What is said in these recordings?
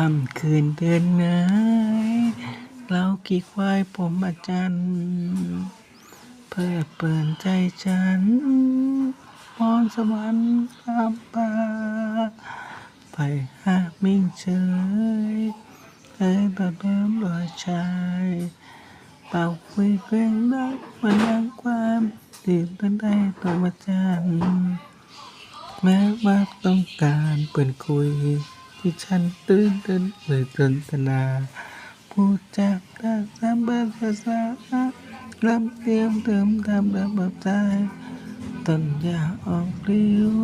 ค่ำคืนเดือนไหนเรากี่ควายผมอาจารย์เพื่อเปิดใจฉันพรสวรรค์ตามป่าไปหามิ่งเฉยเอ้ยต่อเดิมรอยชายเป่าคุยเพลงรักมันยังความตื่นต้นได้ตัวมาจันแม้ว่าต้องการเปิดคุย ที่ฉันตื่นตื่นเลยตื่นตนาพูดจากตาสามบอร์ภาษรับเตรียมเติมทำระบบใจต้นยาออกเรียว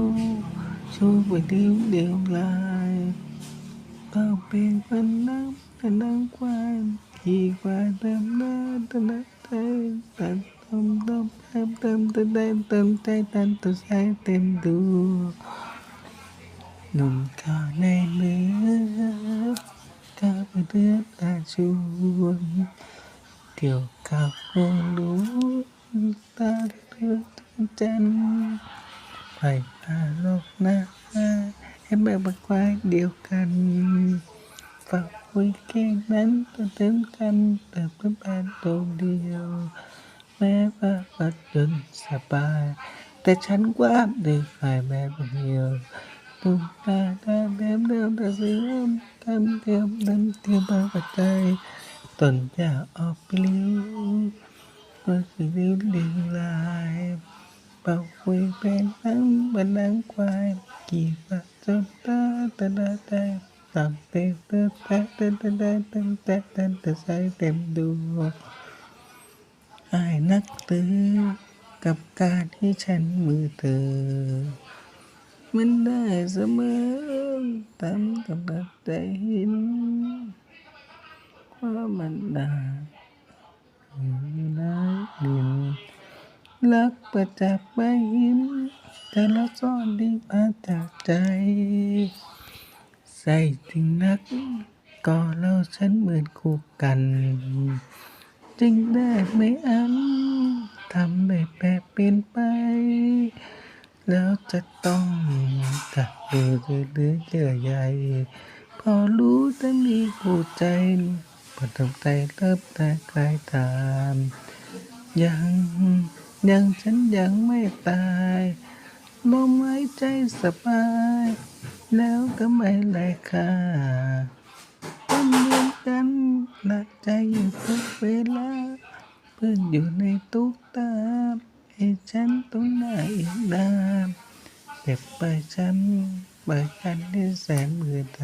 ชูไปเดียวเดียวลายต้องเป็นคนน้ำแต่น้ำควายขี่ควายเติมหน้าตนาใจตัดต้มต้มเติมเติมเติมเติมใจตันตัวใจเต็มดู chuông tiểu cao hôn đúng ta đưa chân phải là lộc na em bé bật qua điều cần và vui khen nắn tôi tướng canh từ với ban đầu điều. Mẹ và vật đừng sapa ta chán quá, để phải mẹ bằng nhiều. บบบักควายเดียวกันฝากคุตัวเต็มกันแต่เพื่อนบ้านตัวเดียม้ว่าเดินสบายแต่ฉันกว้างได้ฝ่ายแม่คนเดียวตุ้มตาตาเดิมเดิมตาเสื่อมทำเทียมทำเทียมบางปัจจัยต้นจะออกปลิวเมื่อคือลิ้วลิ้วลายเป่าคุยเป็นน้ำบันดังควายกี่ฝักจนตาตาตาตาตามเต็มเต็มเต็มเต็มเต็มเต็มเต็มเต็มเต็มเต็มใสเต็มดวงอายนักเตือกับการที่ฉันมือเธอ มันได้เสมอตามกำลังใจเห็นว่ามันได้อยู่ในดินรักประจักษ์ไม่เห็นแต่ละซ่อนดีมาจากใจ ใส่ถึงนักก็เราฉันเหมือนคู่กัน จึงได้ไม่อันทำได้แปรเปลี่ยนไป แล้วจะต้องกักเบอหรือเยื่อใยพอรู้แต่มีผู้ใจปฐมใจเริ่มแต่กลายตาม ยังยังฉันยังไม่ตายลมหายใจสบาย แล้วก็ไม่ไร้ค่าเป็นเหมือนกันหนักใจอยู่ทุกเวลาเพื่อนอยู่ในทุกตา ให้ฉันต้องหน้าอีกดามเจ็บไปฉันไปิดกันที่แสนเมื่อใท